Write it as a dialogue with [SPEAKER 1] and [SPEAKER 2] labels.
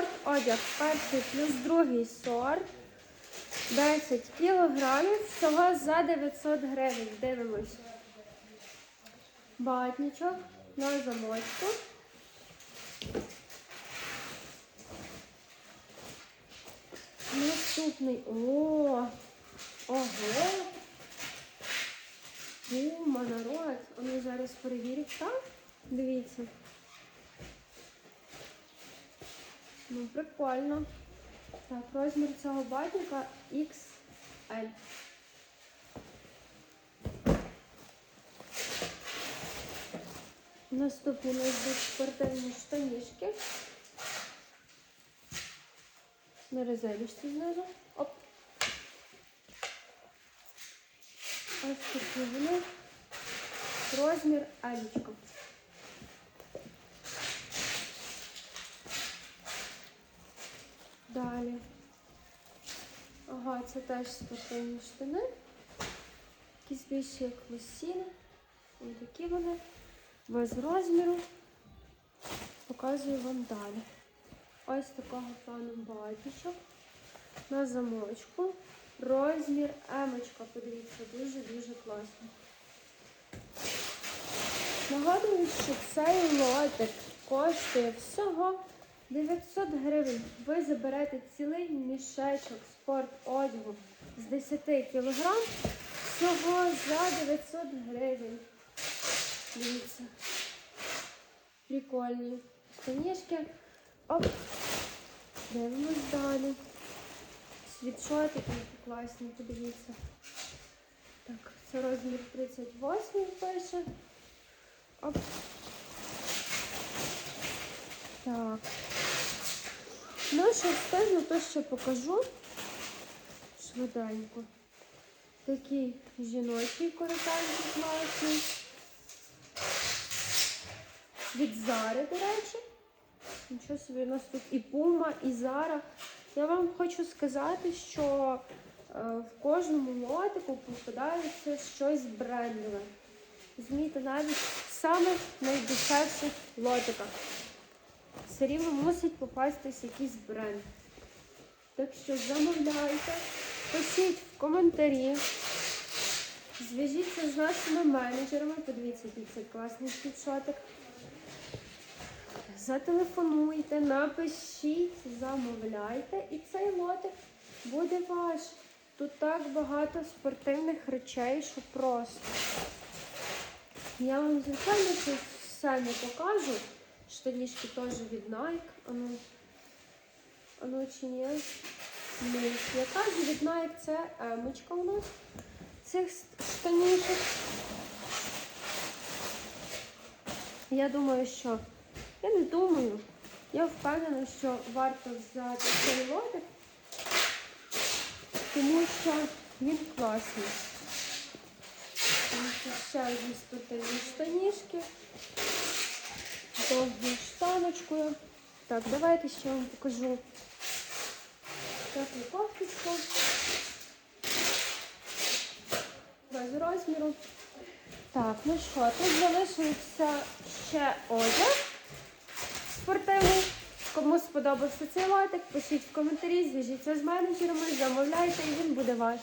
[SPEAKER 1] спорт одяг. Перший плюс другий сорт. 10 кілограмів. Всього за 900 гривень. Дивимось. Батничок на замочку. Наступний. О! Ого! Пума, народ. Ми зараз перевіримо. Так? Дивіться. Ну, прикольно. Так, розмір цього батника XL. Наступні у нас будуть спортивні штанішки. На резелюшці знизу. Оп. Ось такі вони. Розмір Алічка. Далі. Це теж спортивні штани. Якісь більші як лосіни. Ось такі вони. Без розміру. Показую вам далі. Ось такого плану батічок. На замочку. Розмір емочка, подивіться, дуже-дуже класно. Нагадую, що цей лотик коштує всього 900 гривень. Ви заберете цілий мішечок спорт одягу з 10 кг всього за 900 гривень. Дивіться. Прикольні штанішки. Оп. Дивимось далі. Світшотики класні, подивіться. Так, це розмір 38 пише. Оп. Так. Ну, що встигну, то ще покажу. Швиденько. Такий жіночий коротальний класний. Від Зари, до речі. Нічого собі, у нас тут і Пума, і Зара. Я вам хочу сказати, що е, в кожному лотику попадається щось брендове. Розумієте, навіть в самих найдешевших лотиках. Все рівно мусить попастись якийсь бренд. Так що замовляйте, пишіть в коментарі, зв'яжіться з нашими менеджерами, подивіться, який це класний світшотик. Зателефонуйте, напишіть, замовляйте, і цей лотик буде ваш. Тут так багато спортивних речей, що просто. Я вам, звичайно, що все не покажу. Штанішки теж від Nike. Ану, ану чи ні? Ні. Яка ж від Nike це емочка у нас цих штанішок. Я думаю, що я не думаю. Я впевнена, що варто взяти цей лотик, тому що він класний. Тому що ще одні спортивні штанішки. Довгою штаночкою. Так, давайте ще вам покажу таку кофточку. Без розміру. Так, ну що, тут залишився ще одяг спортивний. Кому сподобався цей лотик, пишіть в коментарі, зв'яжіться з менеджерами, замовляйте і він буде ваш.